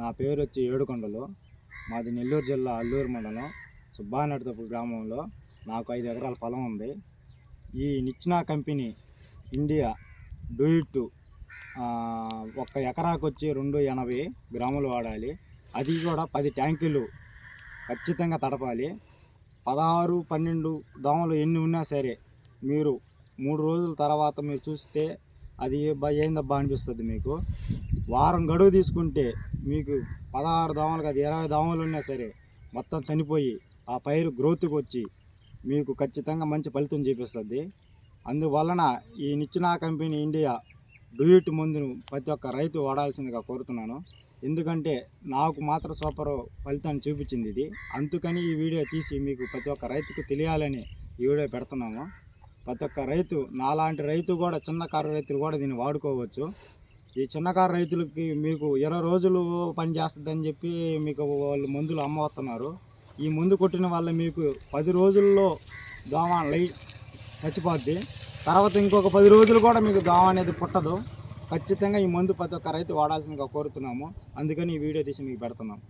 నా పేరు వచ్చి ఏడుకొండలు. మాది నెల్లూరు జిల్లా అల్లూరు మండలం సుబ్బానడితపు గ్రామంలో నాకు ఐదు ఎకరాల పొలం ఉంది. ఈ నిచ్నా కంపెనీ ఇండియా డూయిట్ ఒక ఎకరాకు వచ్చి రెండు ఎనభై గ్రాములు వాడాలి. అది కూడా పది ట్యాంకులు ఖచ్చితంగా తడపాలి. పదహారు పన్నెండు దోమలు ఎన్ని ఉన్నా సరే మీరు మూడు రోజుల తర్వాత మీరు చూస్తే అది బా ఏందబ్బా అనిపిస్తుంది మీకు? వారం గడువు తీసుకుంటే మీకు పదహారు దోమలు కాదు ఇరవై దోమలు ఉన్నా సరే మొత్తం చనిపోయి ఆ పైరు గ్రోత్కి వచ్చి మీకు ఖచ్చితంగా మంచి ఫలితం చూపిస్తుంది. అందువలన ఈ నిచ్చిన కంపెనీ ఇండియా డూయిట్ మందును ప్రతి ఒక్క రైతు వాడాల్సిందిగా కోరుతున్నాను. ఎందుకంటే నాకు మాత్రం సూపర్ ఫలితాన్ని చూపించింది ఇది. అందుకని ఈ వీడియో తీసి మీకు ప్రతి ఒక్క రైతుకు తెలియాలని ఈ వీడియో పెడుతున్నాము. ప్రతి ఒక్క రైతు నాలాంటి రైతు కూడా చిన్న కారు రైతులు కూడా దీన్ని వాడుకోవచ్చు. ఈ చిన్నకారు రైతులకి మీకు ఇరవై రోజులు పని చేస్తుందని చెప్పి మీకు వాళ్ళు మందులు అమ్మవుతున్నారు ఈ మందు కొట్టిన వల్ల మీకు పది రోజుల్లో దోమ లై చచ్చిపోద్ది. తర్వాత ఇంకొక పది రోజులు కూడా మీకు దోమ అనేది పుట్టదు. ఖచ్చితంగా ఈ మందు ప్రతి ఒక్క రైతు వాడాల్సిందిగా కోరుతున్నాము. అందుకని ఈ వీడియో తీసి మీకు పెడుతున్నాం.